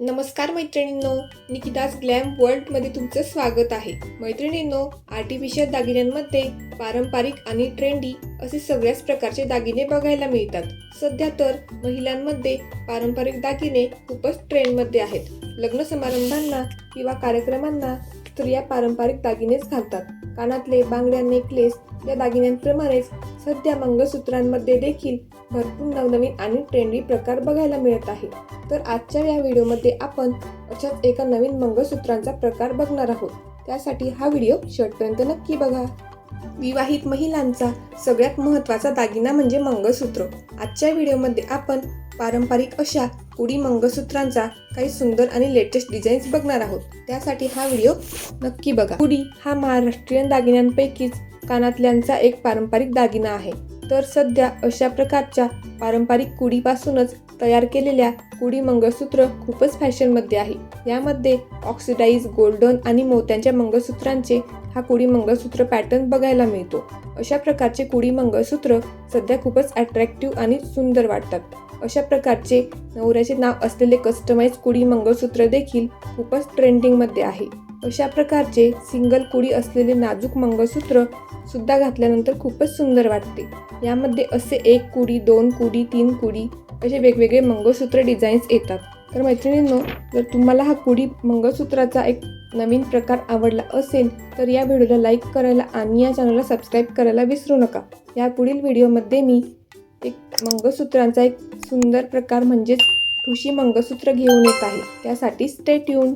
नमस्कार मैत्रिणींनो निकिताज ग्लॅम वर्ल्डमध्ये तुमचं स्वागत आहे. मैत्रिणींनो आर्टिफिशियल दागिन्यांमध्ये पारंपरिक आणि ट्रेंडी असे सगळ्याच प्रकारचे दागिने बघायला मिळतात. सध्या तर महिलांमध्ये पारंपरिक दागिने खूपच ट्रेंडमध्ये आहेत. लग्न समारंभांना किंवा कार्यक्रमांना स्त्रिया पारंपरिक दागिनेच घालतात. कानातले बांगड्या नेकलेस या दागिन्यांप्रमाणेच सध्या मंगळसूत्रांमध्ये देखील भरपूर नवनवीन आणि ट्रेंडी प्रकार बघायला मिळत आहे. तर आजच्या या व्हिडिओमध्ये आपण अशाच एका नवीन मंगळसूत्रांचा प्रकार बघणार आहोत. त्यासाठी हा व्हिडिओ शेवटपर्यंत नक्की बघा. विवाहित महिलांचा सगळ्यात महत्त्वाचा दागिना म्हणजे मंगळसूत्र. आजच्या व्हिडिओमध्ये आपण पारंपरिक अशा कुडी मंगळसूत्रांचा काही सुंदर आणि लेटेस्ट डिझाईन्स बघणार आहोत. त्यासाठी हा व्हिडिओ नक्की बघा. कुडी हा महाराष्ट्रीयन दागिन्यांपैकीच कानातल्यांचा एक पारंपरिक दागिना आहे. तर सध्या अशा प्रकारच्या पारंपरिक कुडीपासूनच तयार केलेल्या कुडी मंगळसूत्र खूपच फॅशनमध्ये आहे. यामध्ये ऑक्सिडाईज गोल्डन आणि मोत्यांच्या मंगळसूत्रांचे हा कुडी मंगळसूत्र पॅटर्न बघायला मिळतो. अशा प्रकारचे कुडी मंगळसूत्र सध्या खूपच अट्रॅक्टिव्ह आणि सुंदर वाटतात. अशा प्रकारचे नवऱ्याचे नाव असलेले कस्टमाइज कुडी मंगळसूत्र देखील खूपच ट्रेंडिंगमध्ये आहे. अशा प्रकारचे सिंगल कुडी असलेले नाजूक मंगळसूत्र सुद्धा घातल्यानंतर खूपच सुंदर वाटते. यामध्ये असे एक कुडी दोन कुडी तीन कुडी असे वेगवेगळे मंगळसूत्र डिझाईन्स येतात. तर मैत्रिणींनो जर तुम्हाला हा कुडी मंगळसूत्राचा एक नवीन प्रकार आवडला असेल तर या व्हिडिओला लाईक करायला आणि या चॅनलला सबस्क्राईब करायला विसरू नका. या पुढील व्हिडिओमध्ये मी एक मंगळसूत्रांचा एक सुंदर प्रकार म्हणजेच ठुशी मंगळसूत्र घेऊन येत आहे. त्यासाठी स्टे ट्यून